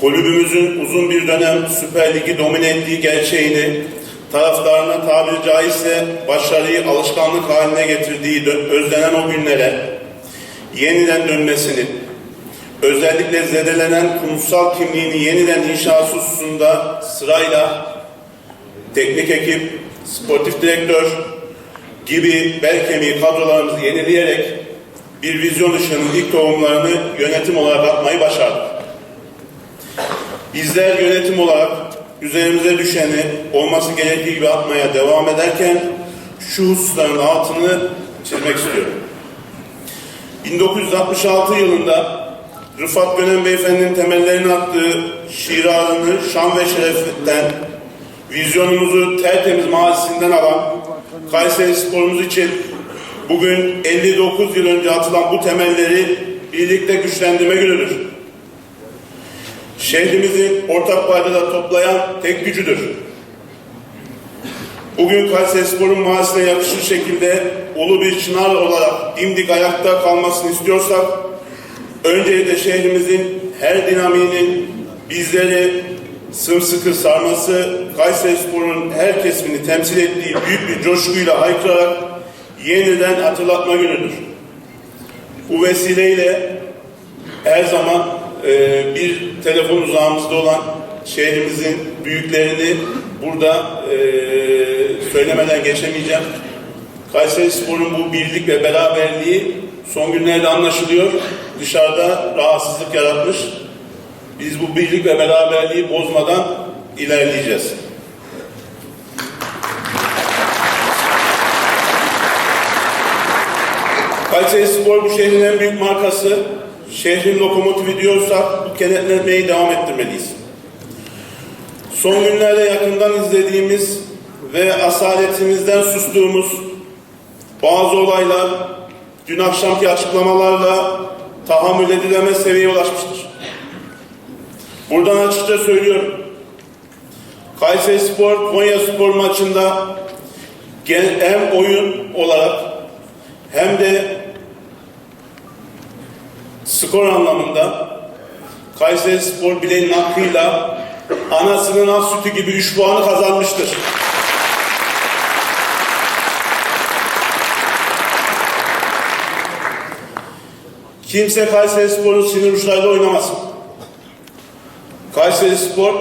kulübümüzün uzun bir dönem Süper Lig'i domine ettiği gerçeğini, taraftarına tabiri caizse başarıyı alışkanlık haline getirdiği özlenen o günlere yeniden dönmesini, özellikle zedelenen kurumsal kimliğini yeniden inşası hususunda sırayla teknik ekip, sportif direktör gibi bel kemiği kadrolarımızı yenileyerek bir vizyon ışığının ilk tohumlarını yönetim olarak atmayı başardık. Bizler yönetim olarak üzerimize düşeni olması gerektiği gibi atmaya devam ederken şu hususların altını çizmek istiyorum. 1966 yılında Rıfat Gönen Beyefendi'nin temellerini attığı şiirarını şan ve şereften vizyonumuzu tertemiz mahallesinden alan Kayseri sporumuz için bugün 59 yıl önce atılan bu temelleri birlikte güçlendirme günüdür. Şehrimizin ortak paydada toplayan tek gücüdür. Bugün Kayseri Spor'un mahallesine yakışır şekilde ulu bir çınar olarak dimdik ayakta kalmasını istiyorsak öncelikle şehrimizin her dinamiğinin bizleri sımsıkı sarması, Kayseri Spor'un her kesimini temsil ettiği büyük bir coşkuyla haykırarak yeniden hatırlatma günüdür. Bu vesileyle her zaman e, bir telefon uzağımızda olan şehrimizin büyüklerini burada e, söylemeden geçemeyeceğim. Kayseri Spor'un bu birlik ve beraberliği son günlerde anlaşılıyor. Dışarıda rahatsızlık yaratmış. Biz bu birlik ve beraberliği bozmadan ilerleyeceğiz. Kayseri Spor bu şehrin en büyük markası. Şehrin lokomotifi diyorsak bu kenetlenmeyi devam ettirmeliyiz. Son günlerde yakından izlediğimiz ve asaletimizden sustuğumuz bazı olaylar dün akşamki açıklamalarla tahammül edilemez seviyeye ulaşmıştır. Buradan açıkça söylüyorum. Kayseri Spor, Konya Spor maçında hem oyun olarak hem de skor anlamında Kayseri Spor bileğinin hakkıyla anasının az sütü gibi 3 puanı kazanmıştır. Kimse Kayseri Spor'un sinir uçlarıyla oynamasın. Kayseri Spor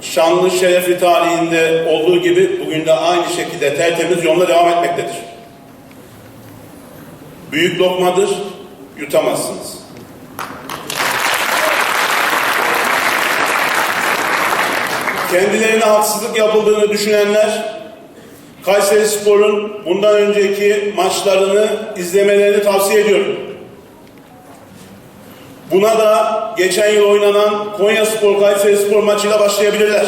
şanlı şerefli tarihinde olduğu gibi bugün de aynı şekilde tertemiz yoluna devam etmektedir. Büyük lokmadır, yutamazsınız. Kendilerine haksızlık yapıldığını düşünenler Kayseri Spor'un bundan önceki maçlarını izlemelerini tavsiye ediyorum. Buna da geçen yıl oynanan Konya Spor Kayseri Spor maçıyla başlayabilirler.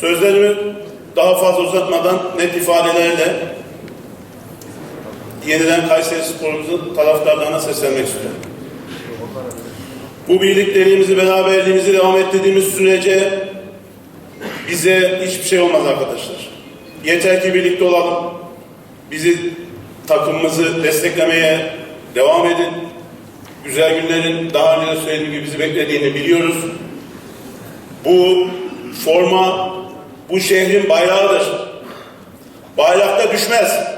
Sözlerimi daha fazla uzatmadan net ifadelerle yeniden Kayseri Spor'umuzun taraftarlarına seslenmek istiyorum. Bu birliklerimizi, beraberliğimizi devam ettirdiğimiz sürece bize hiçbir şey olmaz arkadaşlar. Yeter ki birlikte olalım. Bizi takımımızı desteklemeye devam edin. Güzel günlerin daha önce de söylediğim gibi bizi beklediğini biliyoruz. Bu forma bu şehrin bayrağıdır. Bayrakta düşmez.